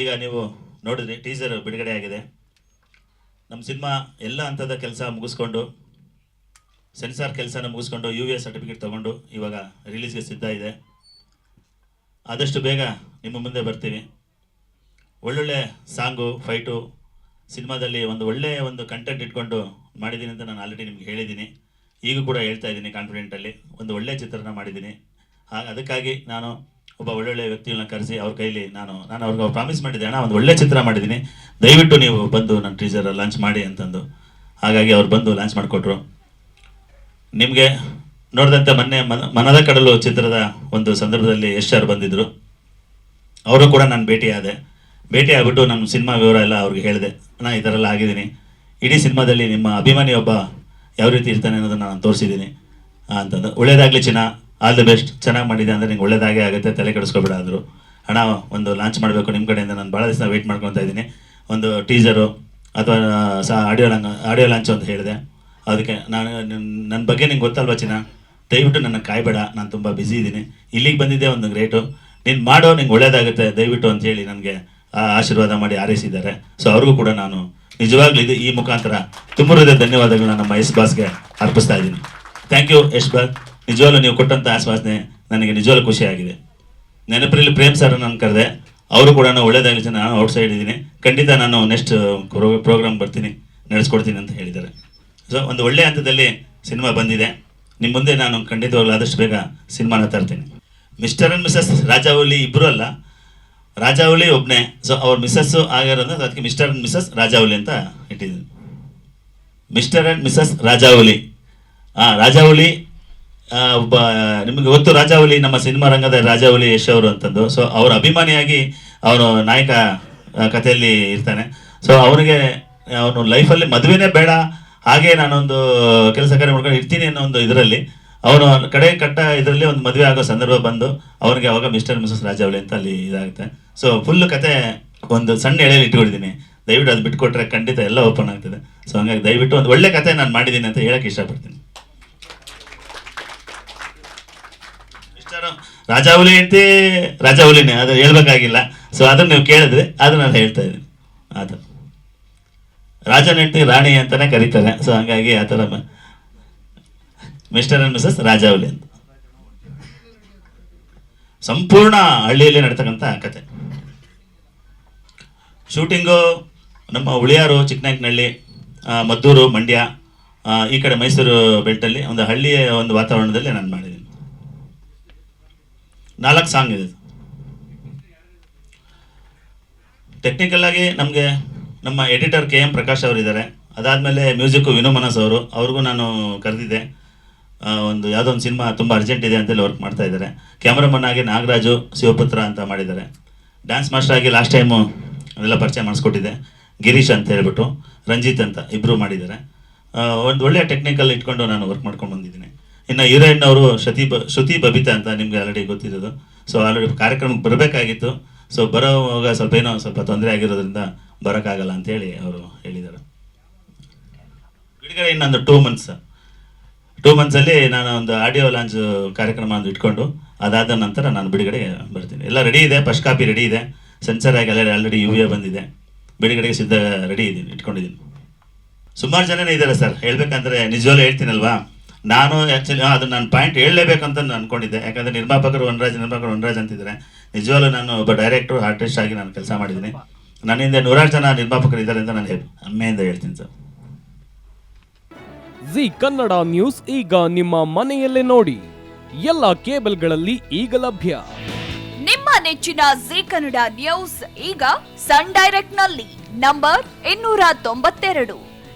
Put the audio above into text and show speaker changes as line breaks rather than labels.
ಈಗ ನೀವು ನೋಡಿದ್ರಿ ಟೀಸರ್ ಬಿಡುಗಡೆ ಆಗಿದೆ. ನಮ್ಮ ಸಿನಿಮಾ ಎಲ್ಲ ಹಂತದ ಕೆಲಸ ಮುಗಿಸ್ಕೊಂಡು ಸೆನ್ಸಾರ್ ಕೆಲಸನ ಮುಗಿಸ್ಕೊಂಡು ಯು ಎ ಸರ್ಟಿಫಿಕೇಟ್ ತೊಗೊಂಡು ಇವಾಗ ರಿಲೀಸ್ಗೆ ಸಿದ್ಧ ಇದೆ. ಆದಷ್ಟು ಬೇಗ ನಿಮ್ಮ ಮುಂದೆ ಬರ್ತೀವಿ. ಒಳ್ಳೊಳ್ಳೆ ಸಾಂಗು ಫೈಟು ಸಿನಿಮಾದಲ್ಲಿ ಒಂದು ಒಳ್ಳೆಯ ಒಂದು ಕಂಟೆಂಟ್ ಇಟ್ಕೊಂಡು ಮಾಡಿದ್ದೀನಿ ಅಂತ ನಾನು ಆಲ್ರೆಡಿ ನಿಮ್ಗೆ ಹೇಳಿದ್ದೀನಿ ಈಗ ಕೂಡ ಹೇಳ್ತಾ ಇದ್ದೀನಿ ಕಾನ್ಫಿಡೆಂಟಲ್ಲಿ ಒಂದು ಒಳ್ಳೆಯ ಚಿತ್ರನ ಮಾಡಿದ್ದೀನಿ ಹಾಗೆ ಅದಕ್ಕಾಗಿ ನಾನು ಒಬ್ಬ ಒಳ್ಳೊಳ್ಳೆ ವ್ಯಕ್ತಿಗಳನ್ನ ಕರೆಸಿ ಅವ್ರ ಕೈಲಿ ನಾನು ನಾನು ಅವ್ರಿಗೆ ಪ್ರಾಮಿಸ್ ಮಾಡಿದ್ದೆ, ಅಣ್ಣ, ಒಂದು ಒಳ್ಳೆ ಚಿತ್ರ ಮಾಡಿದ್ದೀನಿ. ದಯವಿಟ್ಟು ನೀವು ಬಂದು ನನ್ನ ಟೀಸರ್ ಲಾಂಚ್ ಮಾಡಿ ಅಂತಂದು. ಹಾಗಾಗಿ ಅವ್ರು ಬಂದು ಲಾಂಚ್ ಮಾಡಿಕೊಟ್ರು. ನಿಮಗೆ ನೋಡಿದಂತೆ ಮೊನ್ನೆ ಮನ- ಮನದ ಕಡಲು ಚಿತ್ರದ ಒಂದು ಸಂದರ್ಭದಲ್ಲಿ ಯಶ್ ಸರ್ ಬಂದಿದ್ದರು ಅವರು ಕೂಡ ನಾನು ಭೇಟಿಯಾದೆ. ಭೇಟಿ ಆಗ್ಬಿಟ್ಟು ನಮ್ಮ ಸಿನಿಮಾ ವಿವರ ಎಲ್ಲ ಅವ್ರಿಗೆ ಹೇಳಿದೆ. ನಾನು ಈ ಥರ ಎಲ್ಲ ಆಗಿದ್ದೀನಿ. ಇಡೀ ಸಿನಿಮಾದಲ್ಲಿ ನಿಮ್ಮ ಅಭಿಮಾನಿಯೊಬ್ಬ ಯಾವ ರೀತಿ ಇರ್ತಾನೆ ಅನ್ನೋದನ್ನು ನಾನು ತೋರಿಸಿದ್ದೀನಿ. ಅಂತಂದು. ಒಳ್ಳೇದಾಗಲಿ ಚಿನ್ನ. ಆಲ್ ದಿ ಬೆಸ್ಟ್ ಚೆನ್ನಾಗಿ ಮಾಡಿದೆ ಅಂದರೆ ನಿಂಗೆ ಒಳ್ಳೇದಾಗೆ ಆಗುತ್ತೆ, ತಲೆ ಕೆಡಿಸ್ಕೊಬೇಡ ಅಂದರು. ಹಣ ಒಂದು ಲಾಂಚ್ ಮಾಡಬೇಕು ನಿಮ್ಮ ಕಡೆಯಿಂದ ನಾನು ಭಾಳ ದಿವಸ ವೆಯ್ಟ್ ಮಾಡ್ಕೊತಾ ಇದ್ದೀನಿ. ಒಂದು ಟೀಸರು ಅಥವಾ ಸಹ ಆಡಿಯೋ ಲಾಂಗ್ ಆಡಿಯೋ ಲಾಂಚ್ ಅಂತ ಹೇಳಿದೆ. ಅದಕ್ಕೆ ನಾನು ನನ್ನ ಬಗ್ಗೆ ನಿಂಗೆ ಗೊತ್ತಲ್ವ ಚಿನ್ನ? ದಯವಿಟ್ಟು ನನ್ನ ಕಾಯ್ಬೇಡ, ನಾನು ತುಂಬ ಬ್ಯುಸಿ ಇದ್ದೀನಿ. ಇಲ್ಲಿಗೆ ಬಂದಿದ್ದೆ ಒಂದು ಗ್ರೇಟು ನೀನು ಮಾಡೋ, ನಿಂಗೆ ಒಳ್ಳೇದಾಗುತ್ತೆ, ದಯವಿಟ್ಟು ಅಂತ ಹೇಳಿ ನನಗೆ ಆಶೀರ್ವಾದ ಮಾಡಿ ಹಾರೈಸಿದ್ದಾರೆ. ಸೊ ಅವ್ರಿಗೂ ಕೂಡ ನಾನು ನಿಜವಾಗ್ಲೂ ಇದು ಈ ಮುಖಾಂತರ ತುಂಬ ಹೃದಯ ಧನ್ಯವಾದಗಳನ್ನ ನಮ್ಮ ಎಸ್ ಬಾಸ್ಗೆ ಅರ್ಪಿಸ್ತಾ ಇದ್ದೀನಿ. Thank you Yash boss. ನಿಜವಾಗ್ಲೂ ನೀವು ಕೊಟ್ಟಂಥ ಆಶ್ವಾಸನೆ ನನಗೆ ನಿಜವಾಗ್ಲೂ ಖುಷಿಯಾಗಿದೆ. ನೆನಪಿನಲ್ಲಿ ಪ್ರೇಮ್ ಸರ್ ನಾನು ಕರೆದೆ. ಅವರು ಕೂಡ ಒಳ್ಳೇದಾಗಲಿ ನಾನು ಔಟ್ ಸೈಡ್ ಇದ್ದೀನಿ. ಖಂಡಿತ ನಾನು ನೆಕ್ಸ್ಟ್ ಪ್ರೋಗ್ರಾಮ್ ಬರ್ತೀನಿ, ನಡೆಸ್ಕೊಡ್ತೀನಿ ಅಂತ ಹೇಳಿದ್ದಾರೆ. ಸೊ ಒಂದು ಒಳ್ಳೆಯ ಹಂತದಲ್ಲಿ ಸಿನಿಮಾ ಬಂದಿದೆ. ನಿಮ್ಮ ಮುಂದೆ ನಾನು ಖಂಡಿತವಾಗ್ಲೂ ಆದಷ್ಟು ಬೇಗ ಸಿನಿಮಾನ ತರ್ತೀನಿ. ಮಿಸ್ಟರ್ ಆ್ಯಂಡ್ ಮಿಸಸ್ ರಾಜಾವಳಿ ಇಬ್ಬರು ಅಲ್ಲ. ರಾಜಾವಳಿ ಒಬ್ಬನೇ ಸೊ ಅವ್ರ ಮಿಸ್ಸಸ್ಸು ಆಗಿರೋದು ಅದಕ್ಕೆ ಮಿಸ್ಟರ್ ಆ್ಯಂಡ್ ಮಿಸಸ್ ರಾಜಾವಲಿ ಅಂತ ಇಟ್ಟಿದ್ದೀನಿ. Mr and Mrs Rajavali. ಹಾಂ ರಾಜಾವಳಿ ಒಬ್ಬ, ನಿಮಗೆ ಗೊತ್ತು ರಾಜಾವಲಿ ನಮ್ಮ ಸಿನಿಮಾ ರಂಗದ ರಾಜಾವಲಿ ಯಶ್ ಅವರು ಅಂತಂದು. ಸೊ ಅವರ ಅಭಿಮಾನಿಯಾಗಿ ಅವನು ನಾಯಕ ಕಥೆಯಲ್ಲಿ ಇರ್ತಾನೆ. ಸೊ ಅವನಿಗೆ, ಅವನು ಲೈಫಲ್ಲಿ ಮದುವೆನೇ ಬೇಡ. ಹಾಗೆ ನಾನೊಂದು ಕೆಲಸ ಕಾರ್ಯ ಮಾಡ್ಕೊಂಡು ಇರ್ತೀನಿ ಅನ್ನೋ ಒಂದು ಇದರಲ್ಲಿ ಅವನು ಕಡೆ ಕಟ್ಟ ಇದರಲ್ಲಿ ಒಂದು ಮದುವೆ ಆಗೋ ಸಂದರ್ಭ ಬಂದು ಅವನಿಗೆ ಅವಾಗ ಮಿಸ್ಟರ್ ಮಿಸಸ್ ರಾಜಾವಳಿ ಅಂತ ಅಲ್ಲಿ ಇದಾಗುತ್ತೆ. ಸೊ ಫುಲ್ ಕತೆ ಒಂದು ಸಣ್ಣ ಎಳೆಯಲ್ಲಿ ಇಟ್ಕೊಂಡಿದ್ದೀನಿ. ದಯವಿಟ್ಟು ಅದು ಬಿಟ್ಕೊಟ್ರೆ ಖಂಡಿತ ಎಲ್ಲ ಓಪನ್ ಆಗ್ತದೆ. ಸೊ ಹಂಗಾಗಿ ದಯವಿಟ್ಟು ಒಂದು ಒಳ್ಳೆ ಕತೆ ನಾನು ಮಾಡಿದ್ದೀನಿ ಅಂತ ಹೇಳಕ್ಕೆ ಇಷ್ಟಪಡ್ತೀನಿ ಮಿಸ್ಟರ್ ರಾಜಾವಲಿ ಅಂತೆ ರಾಜಾವಲಿನೇ ಅದು ಹೇಳ್ಬೇಕಾಗಿಲ್ಲ. ಸೊ ಅದನ್ನ ನೀವು ಕೇಳಿದ್ರೆ ಅದನ್ನ ನಾನು ಹೇಳ್ತಾ ಇದ್ದೀನಿ. ಅದು. ರಾಜನ ಹೆಂಡತಿ ರಾಣಿ ಅಂತಾನೆ ಕರೀತಾರೆ. ಸೊ ಹಂಗಾಗಿ ಆ ಥರ ಮಿಸ್ಟರ್ ಅಂಡ್ ಮಿಸಸ್ ರಾಜಾವಲಿ ಅಂತ. ಸಂಪೂರ್ಣ ಹಳ್ಳಿಯಲ್ಲಿ ನಡ್ತಕ್ಕಂಥ ಕತೆ. ಶೂಟಿಂಗು ನಮ್ಮ ಉಳಿಯಾರು ಚಿಕ್ಕನಾಯಕನಹಳ್ಳಿ ಮದ್ದೂರು, ಮಂಡ್ಯ ಈ ಕಡೆ ಮೈಸೂರು ಬೆಲ್ಟಲ್ಲಿ ಒಂದು ಹಳ್ಳಿಯ ಒಂದು ವಾತಾವರಣದಲ್ಲಿ ನಾನು ಮಾಡಿದ್ದೀನಿ ನಾಲ್ಕು ಸಾಂಗ್ ಇದೆ. ಟೆಕ್ನಿಕಲ್ ಆಗಿ ನಮಗೆ ನಮ್ಮ ಎಡಿಟರ್ ಕೆ ಎಂ ಪ್ರಕಾಶ್ ಅವರಿದ್ದಾರೆ. ಅದಾದಮೇಲೆ ಮ್ಯೂಸಿಕ್ಕು ವಿನೋಮನಸ್ ಅವರು. ಅವ್ರಿಗೂ ನಾನು ಕರೆದಿದ್ದೆ. ಒಂದು ಯಾವುದೋ ಒಂದು ಸಿನಿಮಾ ತುಂಬ ಅರ್ಜೆಂಟ್ ಇದೆ ಅಂತೇಳಿ ವರ್ಕ್ ಮಾಡ್ತಾ ಇದ್ದಾರೆ. ಕ್ಯಾಮ್ರಾಮನ್ ಆಗಿ ನಾಗರಾಜು, ಶಿವಪುತ್ರ ಅಂತ ಮಾಡಿದ್ದಾರೆ. ಡ್ಯಾನ್ಸ್ ಮಾಸ್ಟರ್ ಆಗಿ ಲಾಸ್ಟ್ ಟೈಮು ಅದೆಲ್ಲ ಪರಿಚಯ ಮಾಡಿಸ್ಕೊಟ್ಟಿದ್ದೆ. ಗಿರೀಶ್ ಅಂತ ಹೇಳ್ಬಿಟ್ಟು, ರಂಜಿತ್ ಅಂತ ಇಬ್ಬರು ಮಾಡಿದ್ದಾರೆ. ಒಂದು ಒಳ್ಳೆಯ ಟೆಕ್ನಿಕಲ್ ಇಟ್ಕೊಂಡು ನಾನು ವರ್ಕ್ ಮಾಡ್ಕೊಂಡು ಬಂದಿದ್ದೀನಿ. ಇನ್ನು ಹೀರೋಯಿನ್ ಅವರು ಶ್ರುತಿ ಬ, ಶ್ರುತಿ ಬಬಿತಾ ಅಂತ ನಿಮ್ಗೆ ಆಲ್ರೆಡಿ ಗೊತ್ತಿರೋದು ಸೊ ಆಲ್ರೆಡಿ ಕಾರ್ಯಕ್ರಮಕ್ಕೆ ಬರಬೇಕಾಗಿತ್ತು. ಸೊ ಬರೋವಾಗ ಸ್ವಲ್ಪ ಏನೋ ಸ್ವಲ್ಪ ತೊಂದರೆ ಆಗಿರೋದ್ರಿಂದ ಬರೋಕ್ಕಾಗಲ್ಲ ಅಂತೇಳಿ ಅವರು ಹೇಳಿದರು ಬಿಡುಗಡೆ ಇನ್ನೊಂದು ಟೂ ಮಂತ್ಸ್ ಟೂ ಮಂತ್ಸಲ್ಲಿ ನಾನು ಒಂದು ಆಡಿಯೋ ಲಾಂಚ್ ಕಾರ್ಯಕ್ರಮ ಅಂತ ಇಟ್ಕೊಂಡು ಅದಾದ ನಂತರ ನಾನು ಬಿಡುಗಡೆಗೆ ಬರ್ತೀನಿ. ಎಲ್ಲ ರೆಡಿ ಇದೆ ಫಸ್ಟ್ ಕಾಪಿ ರೆಡಿ ಇದೆ. ಸೆನ್ಸರ್ ಆಗಿ ಎಲ್ಲ ಆಲ್ರೆಡಿ ಯು ಎ ಬಂದಿದೆ. ಬಿಡುಗಡೆಗೆ ಸಿದ್ಧ ರೆಡಿ ಇದ್ದೀನಿ, ಇಟ್ಕೊಂಡಿದ್ದೀನಿ. ಸುಮಾರು ಜನನೇ ಇದ್ದಾರೆ ಸರ್ ಹೇಳ್ಬೇಕಂದ್ರೆ ನಿಜವಾಗ್ಲೂ ಹೇಳ್ತೀನಲ್ವಾ? ನಾನು ಆ್ಯಕ್ಚುಲಿ ಅದು ನಾನು ಪಾಯಿಂಟ್ ಹೇಳಲೇಬೇಕಂತ ನಾನು ಅನ್ಕೊಂಡಿದ್ದೆ. ಯಾಕಂದರೆ ನಿರ್ಮಾಪಕರು ವನರಾಜ್ ನಿರ್ಮಾಪಕರು ವನರಾಜ್ ಅಂತಿದ್ದಾರೆ. ನಿಜವಾಗಲೂ ನಾನು ಒಬ್ಬ ಡೈರೆಕ್ಟ್ರು ಆರ್ಟಿಸ್ಟ್ ಆಗಿ ನಾನು ಕೆಲಸ ಮಾಡಿದ್ದೀನಿ. ನನ್ನಿಂದ ನೂರಾರು ಜನ ನಿರ್ಮಾಪಕರು ಇದ್ದಾರೆ ಅಂತ ನಾನು ಹೇಳಿ ಹೆಮ್ಮೆಯಿಂದ ಹೇಳ್ತೀನಿ ಸರ್.
ಜಿ ಕನ್ನಡ ನ್ಯೂಸ್ ಈಗ ನಿಮ್ಮ ಮನೆಯಲ್ಲೇ ನೋಡಿ. ಎಲ್ಲ ಕೇಬಲ್ಗಳಲ್ಲಿ ಈಗ ಲಭ್ಯ.
ನಿಮ್ಮ ನೆಚ್ಚಿನ ಜಿ ಕನ್ನಡ ನ್ಯೂಸ್ ಈಗ ಸನ್ ಡೈರೆಕ್ಟ್ನಲ್ಲಿ ನಂಬರ್ ಇನ್ನೂರ ತೊಂಬತ್ತೆರಡು.